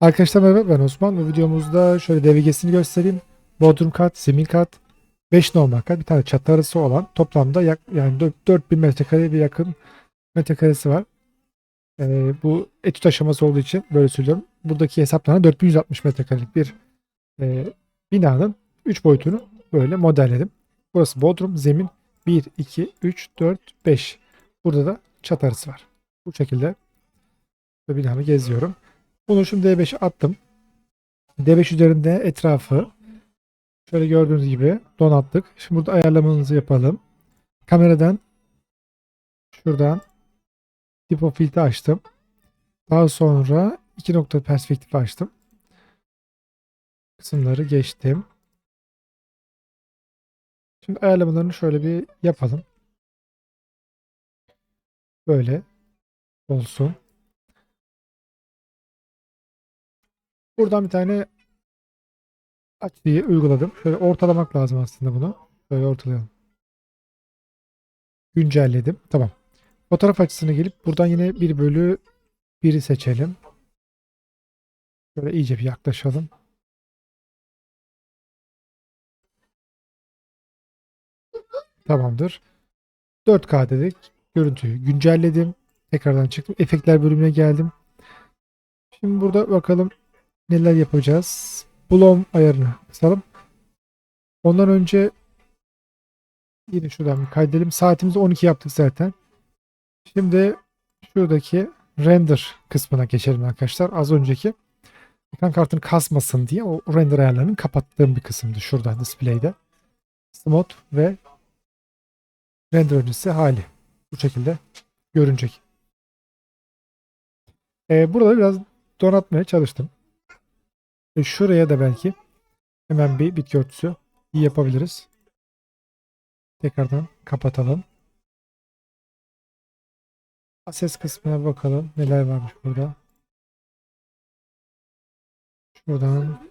Arkadaşlar merhaba ben Osman. Bu videomuzda şöyle DVG'sini göstereyim. Bodrum kat, zemin kat, 5 normal kat, bir tane çatı arası olan toplamda yak, yani dört- 4000 metrekare bir yakın metrekaresi var. Ee, bu etüt aşaması olduğu için böyle söylüyorum. Buradaki hesaplanan 4160 metrekarelik bir e, binanın 3 boyutunu böyle modelledim. Burası bodrum, zemin 1, 2, 3, 4, 5. Burada da çatı arası var. Bu şekilde binamı geziyorum. Bunu şimdi D5'e attım. D5 üzerinde etrafı şöyle gördüğünüz gibi donattık. Şimdi burada ayarlamanızı yapalım. Kameradan şuradan tipo filtre açtım. Daha sonra iki nokta perspektif açtım. Kısımları geçtim. Şimdi ayarlamalarını şöyle bir yapalım. Böyle olsun. Buradan bir tane açıyı uyguladım. Şöyle ortalamak lazım aslında bunu. Şöyle ortalayalım. Güncelledim. Tamam. Fotoğraf açısına gelip buradan yine 1 bölü 1'i seçelim. Şöyle iyice bir yaklaşalım. Tamamdır. 4K dedik. Görüntüyü güncelledim. Tekrardan çıktım. Efektler bölümüne geldim. Şimdi burada bakalım neler yapacağız. Bloom ayarını kısalım. Ondan önce yine şuradan bir kaydedelim. Saatimizi 12 yaptık zaten. Şimdi şuradaki render kısmına geçelim arkadaşlar. Az önceki ekran kartını kasmasın diye o render ayarlarını kapattığım bir kısımdı. Şurada display'de. Smooth ve render öncesi hali. Bu şekilde görünecek. Ee, burada biraz donatmaya çalıştım. E şuraya da belki hemen bir bitki örtüsü yapabiliriz. Tekrardan kapatalım. Ses kısmına bakalım. Neler varmış burada. Şuradan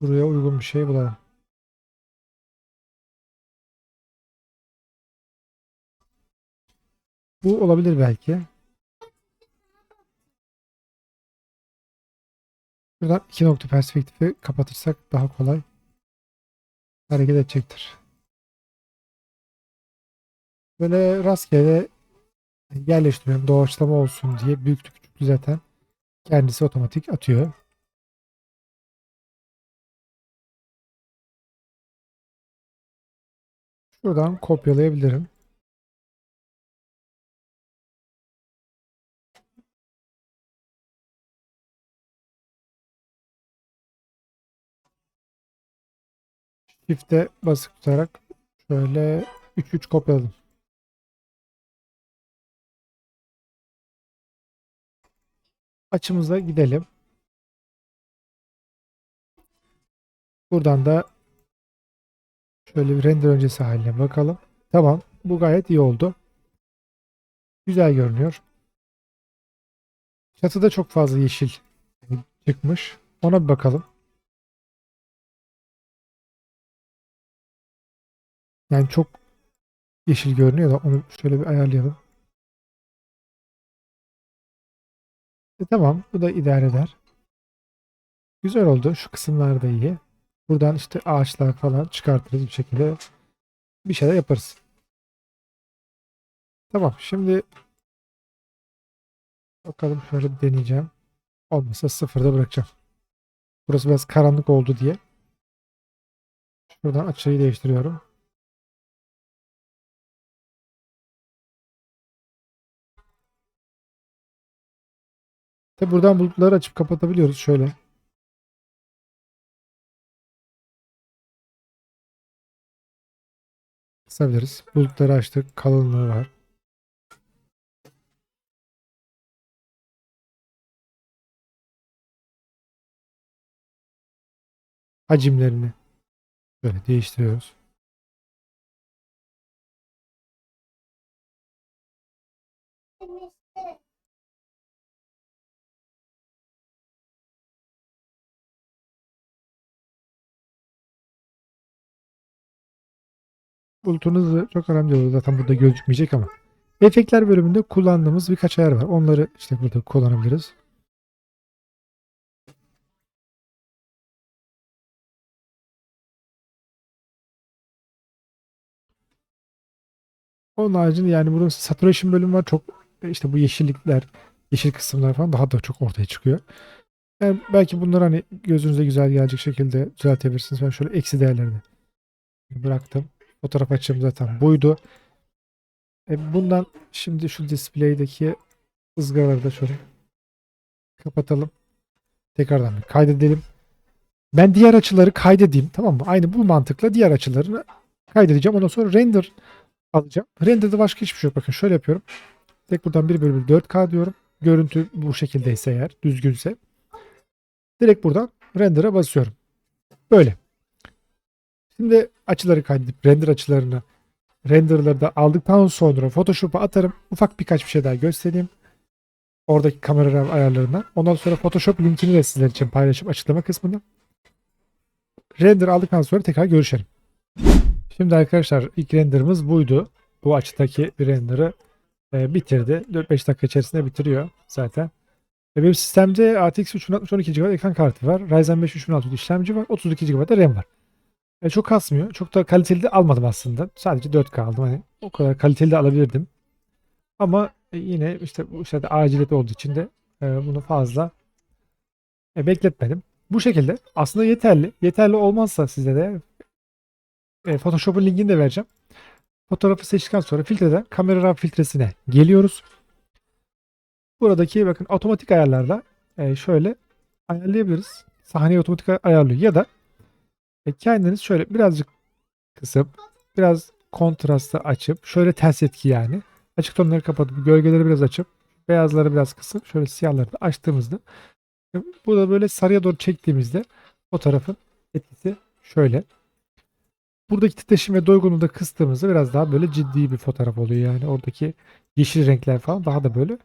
buraya uygun bir şey bulalım. Bu olabilir belki. Buradan iki nokta perspektifi kapatırsak daha kolay hareket edecektir. Böyle rastgele yerleştiriyorum doğaçlama olsun diye büyüklü küçüklü zaten kendisi otomatik atıyor. Şuradan kopyalayabilirim. Shift'e basık tutarak şöyle 3-3 kopyaladım. Açımıza gidelim. Buradan da şöyle bir render öncesi haline bakalım. Tamam. Bu gayet iyi oldu. Güzel görünüyor. Çatıda çok fazla yeşil çıkmış. Ona bir bakalım. Yani çok yeşil görünüyor da onu şöyle bir ayarlayalım. E tamam bu da idare eder. Güzel oldu. Şu kısımlar da iyi. Buradan işte ağaçlar falan çıkartırız bir şekilde. Bir şeyler yaparız. Tamam şimdi bakalım şöyle deneyeceğim. Olmasa sıfırda bırakacağım. Burası biraz karanlık oldu diye. Şuradan açıyı değiştiriyorum. Tabi buradan bulutları açıp kapatabiliyoruz şöyle. Kısabiliriz. Bulutları açtık. Kalınlığı var. Hacimlerini böyle değiştiriyoruz. Bulutunuz çok önemli olur. Zaten burada gözükmeyecek ama. Efektler bölümünde kullandığımız birkaç ayar var. Onları işte burada kullanabiliriz. Onun haricinde yani bunun saturation bölümü var. Çok e, işte bu yeşillikler, yeşil kısımlar falan daha da çok ortaya çıkıyor. Yani belki bunları hani gözünüze güzel gelecek şekilde düzeltebilirsiniz. Ben şöyle eksi değerlerini bıraktım. Fotoğraf açım zaten buydu. E bundan şimdi şu displaydeki ızgaraları da şöyle kapatalım. Tekrardan bir kaydedelim. Ben diğer açıları kaydedeyim tamam mı? Aynı bu mantıkla diğer açılarını kaydedeceğim. Ondan sonra render alacağım. Render'da başka hiçbir şey yok. Bakın şöyle yapıyorum. Tek buradan 1 bölü 4K diyorum. Görüntü bu şekildeyse eğer düzgünse. Direkt buradan render'a basıyorum. Böyle. Şimdi açıları kaydedip render açılarını renderları da aldıktan sonra Photoshop'a atarım. Ufak birkaç bir şey daha göstereyim. Oradaki kamera ayarlarından. Ondan sonra Photoshop linkini de sizler için paylaşıp açıklama kısmında. Render aldıktan sonra tekrar görüşelim. Şimdi arkadaşlar ilk renderımız buydu. Bu açıdaki render'ı e, bitirdi. 4-5 dakika içerisinde bitiriyor zaten. Ve benim sistemde RTX 3060 12 GB ekran kartı var. Ryzen 5 3600 işlemci var. 32 GB da RAM var. E, çok kasmıyor. Çok da kaliteli de almadım aslında. Sadece 4K aldım. Hani o kadar kaliteli de alabilirdim. Ama e, yine işte bu işte aciliyeti olduğu için de e, bunu fazla e, bekletmedim. Bu şekilde aslında yeterli. Yeterli olmazsa size de Photoshop'un linkini de vereceğim. Fotoğrafı seçtikten sonra filtreden kamera raw filtresine geliyoruz. Buradaki bakın otomatik ayarlarla şöyle ayarlayabiliriz. Sahneyi otomatik ayarlıyor ya da e, kendiniz şöyle birazcık kısıp biraz kontrastı açıp şöyle ters etki yani açık tonları kapatıp gölgeleri biraz açıp beyazları biraz kısıp şöyle siyahları da açtığımızda e, bu da böyle sarıya doğru çektiğimizde fotoğrafın etkisi şöyle. Buradaki titreşim ve doygunluğu da kıstığımızda biraz daha böyle ciddi bir fotoğraf oluyor. Yani oradaki yeşil renkler falan daha da böyle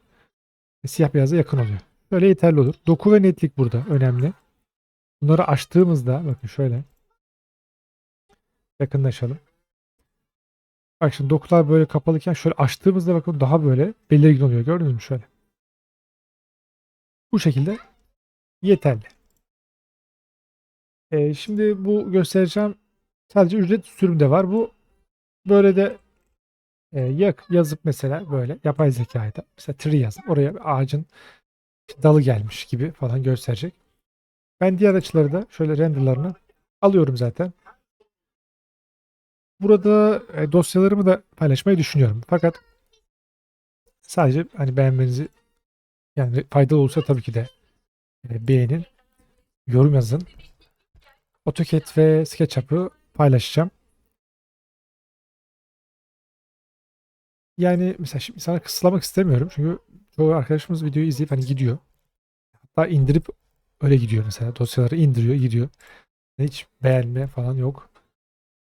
siyah beyaza yakın oluyor. Böyle yeterli olur. Doku ve netlik burada önemli. Bunları açtığımızda bakın şöyle yakınlaşalım. Bak şimdi dokular böyle kapalıken şöyle açtığımızda bakın daha böyle belirgin oluyor. Gördünüz mü şöyle? Bu şekilde yeterli. Ee, şimdi bu göstereceğim sadece ücret sürümde var. Bu böyle de e, yak yazıp mesela böyle yapay zekayı da mesela tree yazıp oraya bir ağacın dalı gelmiş gibi falan gösterecek. Ben diğer açıları da şöyle renderlarını alıyorum zaten. Burada e, dosyalarımı da paylaşmayı düşünüyorum. Fakat sadece hani beğenmenizi yani faydalı olursa tabii ki de e, beğenin, yorum yazın. AutoCAD ve SketchUp'ı paylaşacağım. Yani mesela şimdi sana kısıtlamak istemiyorum. Çünkü çoğu arkadaşımız videoyu izleyip hani gidiyor. Hatta indirip öyle gidiyor mesela. Dosyaları indiriyor, gidiyor. Hiç beğenme falan yok.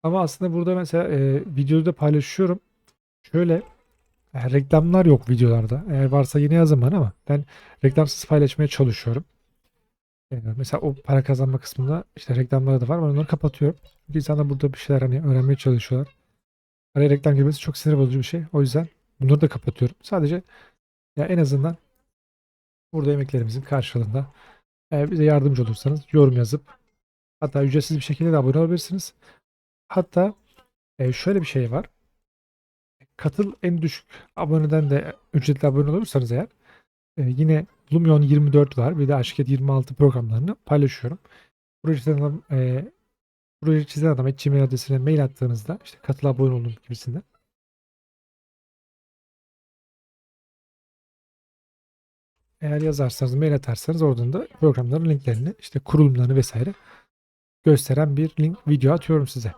Ama aslında burada mesela e, videoyu da paylaşıyorum. Şöyle e, reklamlar yok videolarda. Eğer varsa yine yazın bana ama ben reklamsız paylaşmaya çalışıyorum. E, mesela o para kazanma kısmında işte reklamları da var. Ben onları kapatıyorum. Çünkü insanlar burada bir şeyler hani öğrenmeye çalışıyorlar. Araya reklam girmesi çok sinir bozucu bir şey. O yüzden bunları da kapatıyorum. Sadece ya en azından burada emeklerimizin karşılığında e, bize yardımcı olursanız yorum yazıp hatta ücretsiz bir şekilde de abone olabilirsiniz. Hatta e, şöyle bir şey var. Katıl en düşük aboneden de ücretli abone olursanız eğer e, yine Lumion 24 var. Bir de Aşket 26 programlarını paylaşıyorum. Proje çizen adam, e, adam Gmail adresine mail attığınızda işte katıl abone olun gibisinden. Eğer yazarsanız, mail atarsanız oradan da programların linklerini, işte kurulumlarını vesaire gösteren bir link video atıyorum size.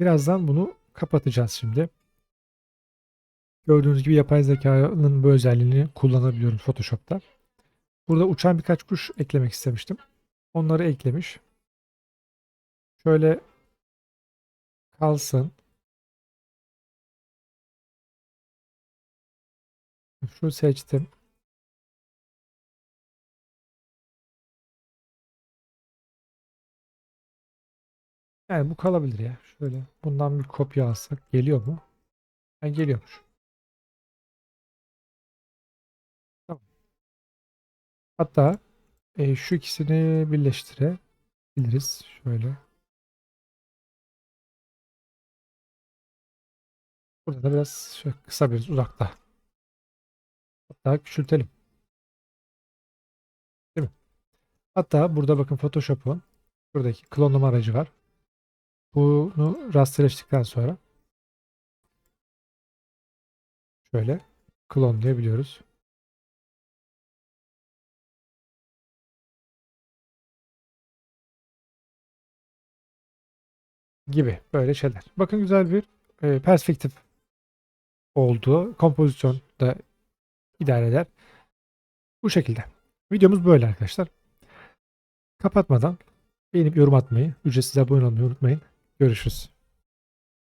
Birazdan bunu kapatacağız şimdi. Gördüğünüz gibi yapay zekanın bu özelliğini kullanabiliyorum Photoshop'ta. Burada uçan birkaç kuş eklemek istemiştim. Onları eklemiş. Şöyle kalsın. Şu seçtim. Yani bu kalabilir ya. Şöyle bundan bir kopya alsak geliyor mu? Yani geliyormuş. Tamam. Hatta e, şu ikisini birleştirebiliriz. Şöyle. Burada da biraz şöyle kısa bir uzakta. Hatta küçültelim. Değil mi? Hatta burada bakın Photoshop'un buradaki klonlama aracı var. Bunu rasterleştikten sonra şöyle klonlayabiliyoruz. Gibi böyle şeyler. Bakın güzel bir e, perspektif oldu. Kompozisyon da idare eder. Bu şekilde. Videomuz böyle arkadaşlar. Kapatmadan beğenip yorum atmayı, ücretsiz abone olmayı unutmayın. Görüşürüz.